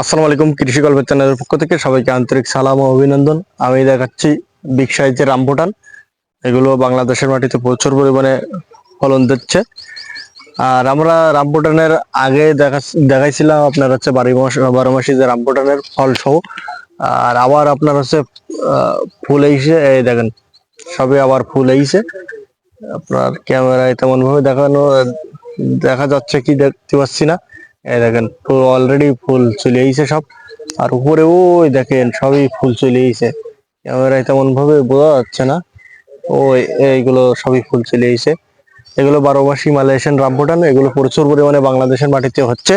আসসালামু আলাইকুম, কৃষি গল্পের চ্যানেলের পক্ষ থেকে সবাইকে আন্তরিক সালাম ও অভিনন্দন। আমি দেখাচ্ছি বিগ সাইজের রামভুটান। এগুলো বাংলাদেশের মাটিতে প্রচুর পরিমাণে ফলন দিচ্ছে। আর আমরা রামভুটানের আগে দেখা দেখাইছিলাম আপনার হচ্ছে বারো মাস বারো মাসি যে রামভুটানের ফল সহ আর আবার আপনার হচ্ছে ফুল এইছে এই দেখেন সবে আবার ফুল এইছে আপনার ক্যামেরায় তেমনভাবে দেখানো দেখা যাচ্ছে কি দেখতে পাচ্ছি না। এই দেখেন অলরেডি ফুল চলে এইছে সব। আর উপরে ওই দেখেন, সবই ফুল চলে এইছে ক্যামেরায় তেমন ভাবে বোঝা যাচ্ছে না। ওই, এইগুলো সবই ফুল চলে এইছে এগুলো বারো মাসি মালয়েশিয়ান রামপুটান এগুলো প্রচুর পরিমাণে বাংলাদেশের মাটিতে হচ্ছে।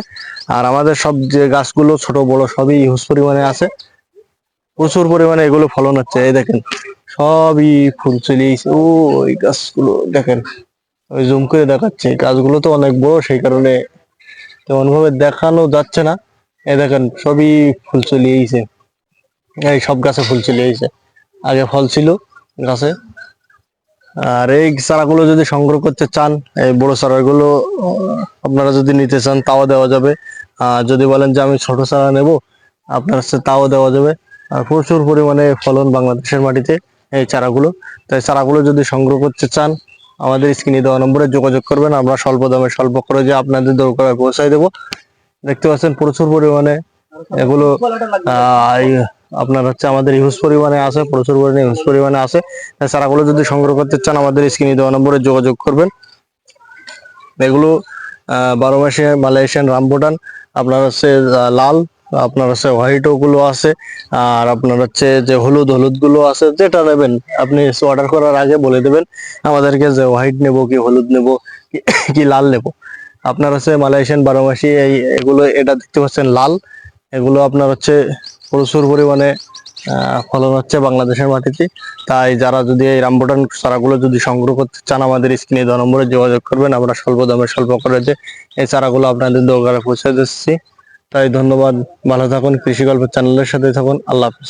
আর আমাদের সব যে গাছগুলো, ছোট, বড়, সবই ইউজ পরিমাণে আছে। প্রচুর পরিমাণে এগুলো ফলন হচ্ছে, এই দেখেন। সবই ফুল চলে এইছে ও ওই গাছগুলো, দেখেন। ওই জুম করে দেখাচ্ছে। গাছগুলো তো অনেক বড়, সেই কারণে তেমন ভাবে দেখানো যাচ্ছে না। এই দেখেন, সবই ফুল চলে এইছে এই সব গাছে ফুল চলে এইছে আগে ফল ছিল গাছে। আর এই চারাগুলো যদি সংগ্রহ করতে চান, এই বড় চারাগুলো, আপনারা যদি নিতে চান, তাও দেওয়া যাবে। আর যদি বলেন যে আমি ছোট চারা নেব, আপনার হচ্ছে তাও দেওয়া যাবে। আর প্রচুর পরিমাণে ফলন বাংলাদেশের মাটিতে এই চারাগুলো। তাই চারাগুলো যদি সংগ্রহ করতে চান আমাদের স্ক্রিনে দেওয়া নম্বরে যোগাযোগ করবেন। আমরা স্বল্প দামে, স্বল্প যে আপনাদের দরকারে পৌঁছায় দেবো। দেখতে পাচ্ছেন প্রচুর পরিমাণে এগুলো আপনার হচ্ছে আমাদের ইউজ পরিমাণে আছে, প্রচুর পরিমাণে ইউজ পরিমাণে আছে। চারাগুলো যদি সংগ্রহ করতে চান, আমাদের স্ক্রিনে দেওয়া নম্বরে যোগাযোগ করবেন। এগুলো বারো মাসে মালয়েশিয়ান রামবুটান আপনার হচ্ছে লাল আপনার হচ্ছে হোয়াইটগুলো আছে, আর আপনার হচ্ছে যে হলুদ হলুদগুলো আছে, যেটা নেবেন, আপনি অর্ডার করার আগে বলে দেবেন, আমাদেরকে যে হোয়াইট নেব কি হলুদ নেব, কি- লাল নেব। আপনার হচ্ছে মালয়েশিয়ান বারো মাসি এই, এগুলো, এটা দেখতে পাচ্ছেন লাল, এগুলো আপনার হচ্ছে প্রচুর পরিমাণে ফলন হচ্ছে বাংলাদেশের মাটিতে। তাই যারা যদি এই রামবুটান চারাগুলো যদি সংগ্রহ করতে চান, আমাদের স্ক্রিনে দেওয়া নম্বরে যোগাযোগ করবেন, আমরা স্বল্প দামে, স্বল্প করে যে এই চারাগুলো আপনাদের দোকানে পৌঁছে দিচ্ছি। তাই ধন্যবাদ। ভালো থাকুন কৃষি গল্প চ্যানেলের সাথে থাকুন। আল্লাহ হাফিজ।